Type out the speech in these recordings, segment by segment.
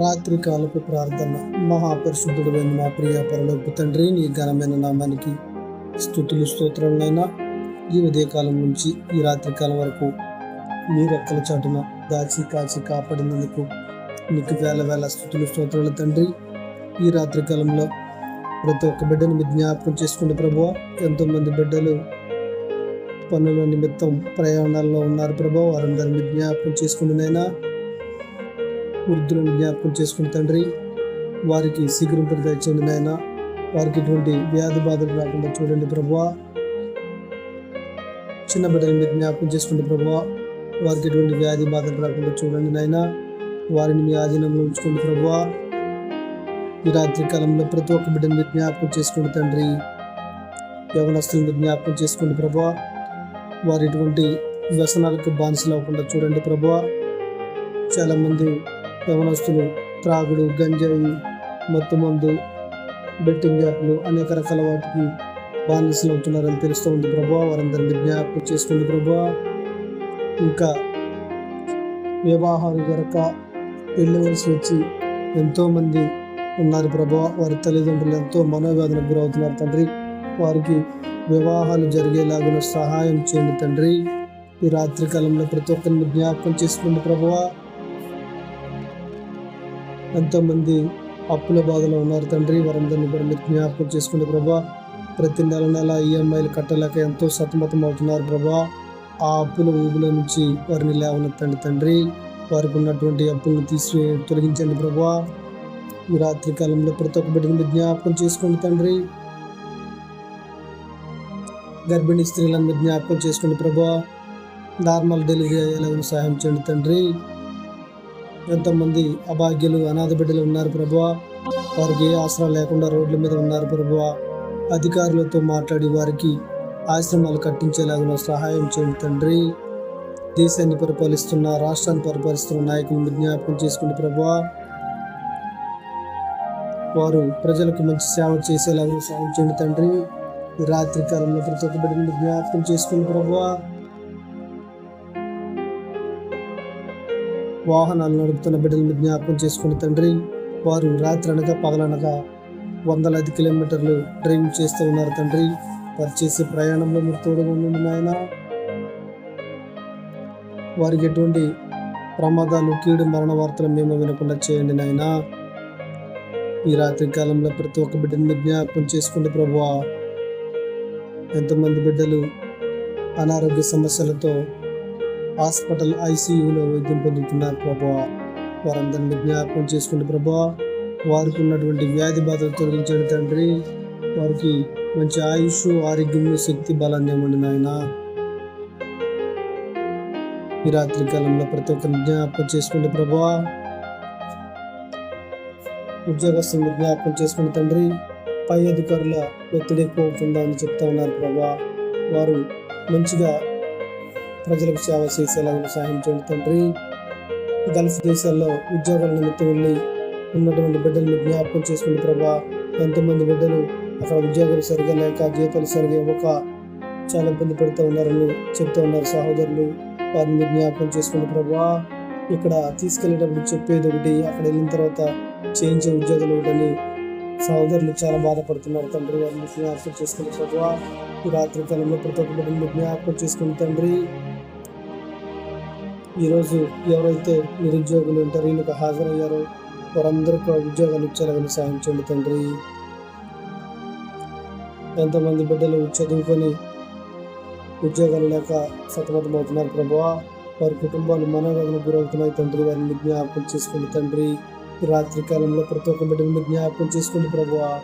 రాత్రి కాలపు ప్రార్థన. మహాపరిశుద్ధుడు మా ప్రియ పరలోపు తండ్రి నీ ఘనమైన నామానికి స్థుతులు స్తోత్రములైనా ఈ ఉదయకాలం నుంచి ఈ రాత్రి కాలం వరకు మీ రెక్కల చాటున దాచి కాచి కాపాడినందుకు నీకు వేల వేల స్థుతులు స్తోత్రాలు తండ్రి. ఈ రాత్రి కాలంలో ప్రతి ఒక్క బిడ్డను మీ జ్ఞాపకం చేసుకునే ప్రభువ ఎంతో మంది బిడ్డలు పనుల నిమిత్తం ప్రయాణాల్లో ఉన్నారు ప్రభు వారందరినీ జ్ఞాపకం చేసుకుంటున్నైనా వృద్ధులను జ్ఞాపకం చేసుకుని తండ్రి వారికి శీఘ్రం ప్రదర్శించండి నాయన. వారికి ఎటువంటి వ్యాధి బాధలు రాకుండా చూడండి ప్రభువా. చిన్న బిడ్డలు మీరు జ్ఞాపకం చేసుకుంటే ప్రభువా వారికి ఎటువంటి వ్యాధి బాధలు రాకుండా చూడండి నాయన. వారిని మీ ఆధీనంలో ఉంచుకోండి ప్రభువా. ఈ రాత్రి కాలంలో ప్రతి ఒక్క బిడ్డను మీరు జ్ఞాపకం చేసుకోండి తండ్రి యవనస్తులను మీరు జ్ఞాపకం చేసుకోండి ప్రభువా. వారి ఎటువంటి వ్యసనాలకు బానిసలు అవ్వకుండా చూడండి ప్రభువా. చాలామంది యవనస్తులు త్రాగుడు గంజాయి మత్తు మందు బెట్టింగ్ యాప్లు అనేక రకాల వాటికి బానిసలు అవుతున్నారని తెలుస్తూ ఉంది. ప్రభా వారందరినీ జ్ఞాపకం చేసుకుంది ప్రభా. ఇంకా వివాహాలు గనక వెళ్ళవలసి వచ్చి ఎంతోమంది ఉన్నారు ప్రభా. వారి తల్లిదండ్రులు ఎంతో మనోవేదనకు గురవుతున్నారు తండ్రి. వారికి వివాహాలు జరిగేలాగా సహాయం చేయండి తండ్రి. ఈ రాత్రి కాలంలో ప్రతి ఒక్కరిని జ్ఞాపకం చేసుకోండి ప్రభువా ఎంతోమంది అప్పుల బాధలో ఉన్నారు తండ్రి. వారందరినీ కూడా మీరు జ్ఞాపకం చేసుకుంటే ప్రభా ప్రతి నెల నెల ఈఎంఐలు కట్టలేక ఎంతో సతమతం అవుతున్నారు ప్రభా. ఆ అప్పుల ఊబుల నుంచి వారిని లేవనెత్తండి తండ్రి. వారికి ఉన్నటువంటి అప్పులను తీసి తొలగించండి ప్రభా. ఈ రాత్రి కాలంలో ప్రతి ఒక్క బిడ్డను జ్ఞాపకం చేసుకోండి తండ్రి. గర్భిణీ స్త్రీలను జ్ఞాపకం చేసుకోండి ప్రభా. నార్మల్ డెలివరీ అయ్యేలాగా సహాయం చేయండి తండ్రి. ఎంతోమంది అభాగ్యులు అనాథ బిడ్డలు ఉన్నారు ప్రభువా. వారికి ఏ ఆసరా లేకుండా రోడ్ల మీద ఉన్నారు ప్రభువా. అధికారులతో మాట్లాడి వారికి ఆశ్రమాలు కట్టించేలాగా సహాయం చేయండి తండ్రి. దేశాన్ని పరిపాలిస్తున్న రాష్ట్రాన్ని పరిపాలిస్తున్న నాయకులను జ్ఞాపకం చేసుకుని ప్రభువా. వారు ప్రజలకు మంచి సేవ చేసేలాగా సహాయం చేయండి తండ్రి. రాత్రి కాలంలో ప్రతి ఒక్క బిడ్డను జ్ఞాపకం చేసుకుని ప్రభువా. వాహనాలు నడుపుతున్న బిడ్డలను జ్ఞాపకం చేసుకుని తండ్రి వారు రాత్రి అనగా పగలనగా వందలాది కిలోమీటర్లు డ్రైవింగ్ చేస్తూ ఉన్నారు తండ్రి. వారు చేసే ప్రయాణంలో మీరు తోడుగా ఉండండి నాయన. వారికి ఎటువంటి ప్రమాదాలు కీడు మరణ వార్తలు మేము వినకుండా చేయండి నాయన. ఈ రాత్రి కాలంలో ప్రతి ఒక్క బిడ్డను జ్ఞాపకం చేసుకోండి ప్రభువా ఎంతమంది బిడ్డలు అనారోగ్య సమస్యలతో హాస్పిటల్ ఐసీయూలో వైద్యం పొందుతున్నారు ప్రభా. వారందరిని జ్ఞాపకం చేసుకుంటే ప్రభా వారికి ఉన్నటువంటి వ్యాధి బాధలు తొలగించండి తండ్రి. వారికి మంచి ఆయుష్ ఆరోగ్యం శక్తి బలాన్ని ఇవ్వండి నాయన. ఈ రాత్రి కాలంలో ప్రతి ఒక్కరిని జ్ఞాపకం చేసుకుంటే ప్రభా ఉద్యోగస్తులను జ్ఞాపకం చేసుకుని తండ్రి పై అధికారుల ఒత్తిడి ఎక్కువ అవుతుందా అని చెప్తా ఉన్నారు ప్రభా. వారు మంచిగా ప్రజలకు సేవ చేసేలాగా సహాయం చేయండి తండ్రి. గల్ఫ్ దేశాల్లో ఉద్యోగాల నిమిత్తం వెళ్ళి ఉన్నటువంటి బిడ్డలను జ్ఞాపకం చేసుకుని ప్రభా ఎంతమంది బిడ్డలు అక్కడ ఉద్యోగాలు సరిగా లేక జీతాలు సరిగా ఇవ్వక చాలా ఇబ్బంది పెడుతూ ఉన్నారని చెప్తూ ఉన్నారు సహోదరులు. వారిని జ్ఞాపకం చేసుకుని ప్రభా ఇక్కడ తీసుకెళ్ళేటప్పుడు చెప్పేది ఒకటి అక్కడ వెళ్ళిన తర్వాత చేయించే ఉద్యోగాలు ఒకటని సహోదరులు చాలా బాధపడుతున్నారు తండ్రి. వారిని జ్ఞాపకం చేసుకుని ప్రభా ఈ రాత్రి కాలంలో ప్రతి ఒక్క బిడ్డను జ్ఞాపకం చేసుకుని తండ్రి ఈరోజు ఎవరైతే నిరుద్యోగులు ఇంటర్వ్యూలకు హాజరయ్యారో వారందరూ కూడా ఉద్యోగాలు ఇచ్చేలాగా సాయం చేయండి తండ్రి. ఎంతమంది బిడ్డలు చదువుకొని ఉద్యోగాలు లేక సతమతమవుతున్నారు ప్రభువా వారి కుటుంబాలు మనోవేదన గురవుతున్నాయి తండ్రి. వారిని జ్ఞాపకం చేసుకోండి తండ్రి. రాత్రి కాలంలో ప్రతి ఒక్క బిడ్డని జ్ఞాపకం చేసుకోండి ప్రభువా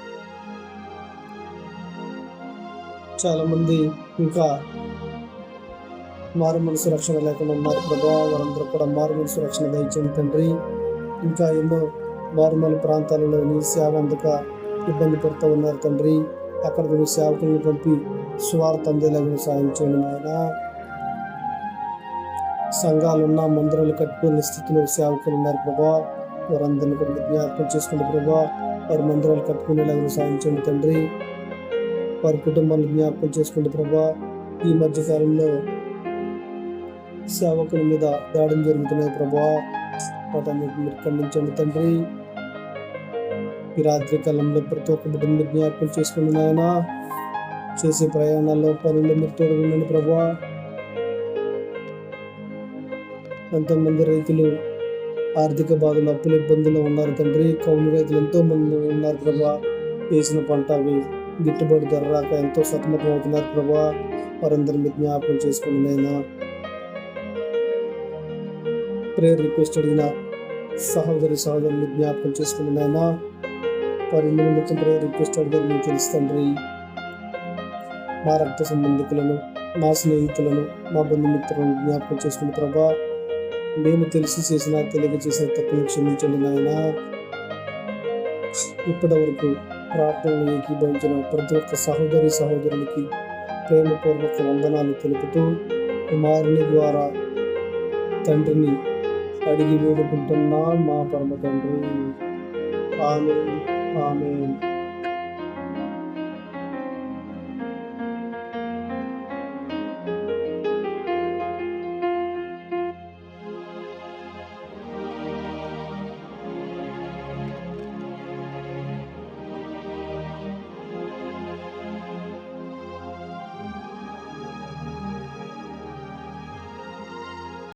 చాలామంది ఇంకా మారు మనసు రక్షణ లేకుండా ఉన్నారు. ప్రభా వారందరూ కూడా మారు మనసు రక్షణ దయచేయండి తండ్రి. ఇంకా ఎన్నో మారుమూల ప్రాంతాలలో నీ సేవ అందక ఇబ్బంది పడుతూ ఉన్నారు తండ్రి. అక్కడ నీ సేవకులను పంపి స్వార్థ అందేలాగా సాయం చేయండి నాయన. సంఘాలున్న మందిరాలు కట్టుకునే స్థితిలో సేవకులు ఉన్నారు ప్రభా. వారందరిని కూడా జ్ఞాపకం చేసుకోండి ప్రభా. వారి మందిరాలు కట్టుకునేలాగా సాయం చేయండి తండ్రి. వారి కుటుంబాన్ని జ్ఞాపకం చేసుకోండి ప్రభా. ఈ మధ్యకాలంలో సేవకుల మీద దాడులు జరుగుతున్నాయి. ప్రభా వాటన్నిటి మీరు ఖండించండి తండ్రి. ఈ రాత్రి కాలంలో ప్రతి ఒక్క బిడ్డను జ్ఞాపకం చేసుకుని నాయన చేసే ప్రయాణాల్లో పనుల్లో మీరు తోడుగుండండి ప్రభా. ఎంతోమంది రైతులు ఆర్థిక బాధలు అప్పుల ఇబ్బందులు ఉన్నారు తండ్రి. కౌలు రైతులు ఎంతో మంది ఉన్నారు ప్రభా. వేసిన పంట అవి గిట్టుబాటు ధర రాక ఎంతో సతమతం అవుతున్నారు ప్రభా. వారందరినీ మీరు జ్ఞాపకం చేసుకుని నైనా ప్రేయర్ రిక్వెస్ట్ అడిగిన సహోదరి సహోదరుని జ్ఞాపకం చేసుకున్న నాయన వారి నిమిత్తం ప్రేయర్ రిక్వెస్ట్ అడిగారు నేను తెలుసు తండ్రి. మా రక్త సంబంధికులను మా స్నేహితులను మా బంధుమిత్రులను జ్ఞాపకం చేసుకున్న ప్రభా మేము తెలిసి చేసిన తెలియక చేసిన తప్పులు క్షమించండి నాయన. ఇప్పటి వరకు ప్రార్థనలు ఏకీభవించిన ప్రతి ఒక్క సహోదరి సహోదరునికి ప్రేమపూర్వక వందనాలు తెలుపుతూ కుమారుని ద్వారా తండ్రిని అడిగి వేడుకుంటున్నాం మా పరమ తండ్రి ఆమె ఆమె